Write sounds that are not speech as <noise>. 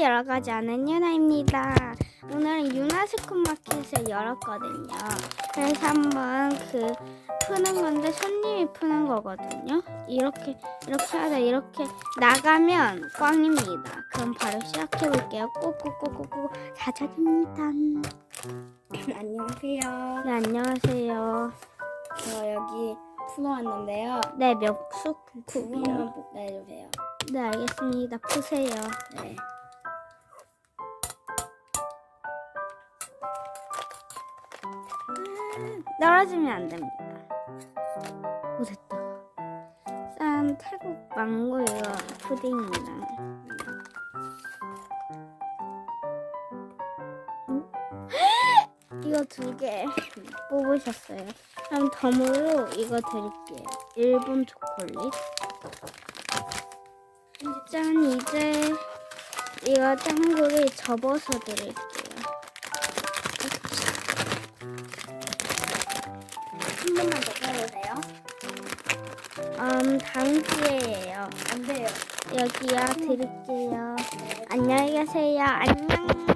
여러 가지 아는 유나입니다. 오늘은 유나 스쿨마켓을 열었거든요. 그래서 한번 그 푸는 건데 손님이 푸는 거거든요. 이렇게 이렇게 하다 이렇게 나가면 꽝입니다. 그럼 바로 시작해 볼게요. 꼬꼬꼬꼬꼬 사자입니다. <laughs> 안녕하세요. 네 안녕하세요. 저 여기 풀어왔는데요. 네 멱수 두 굽이요. 분만 꼭 내주세요. 네 알겠습니다. 푸세요. 네. 떨어지면 안 됩니다. 오 됐다. 짠 태국 망고 이거 푸딩이랑 음? 이거 두 개 뽑으셨어요. 그럼 덤으로 이거 드릴게요. 일본 초콜릿. 짠 이제 이거 짱구를 접어서 드릴게요. 음 다음 기회예요. 안 돼요. 여기요 드릴게요. 안녕히 가세요. 안녕.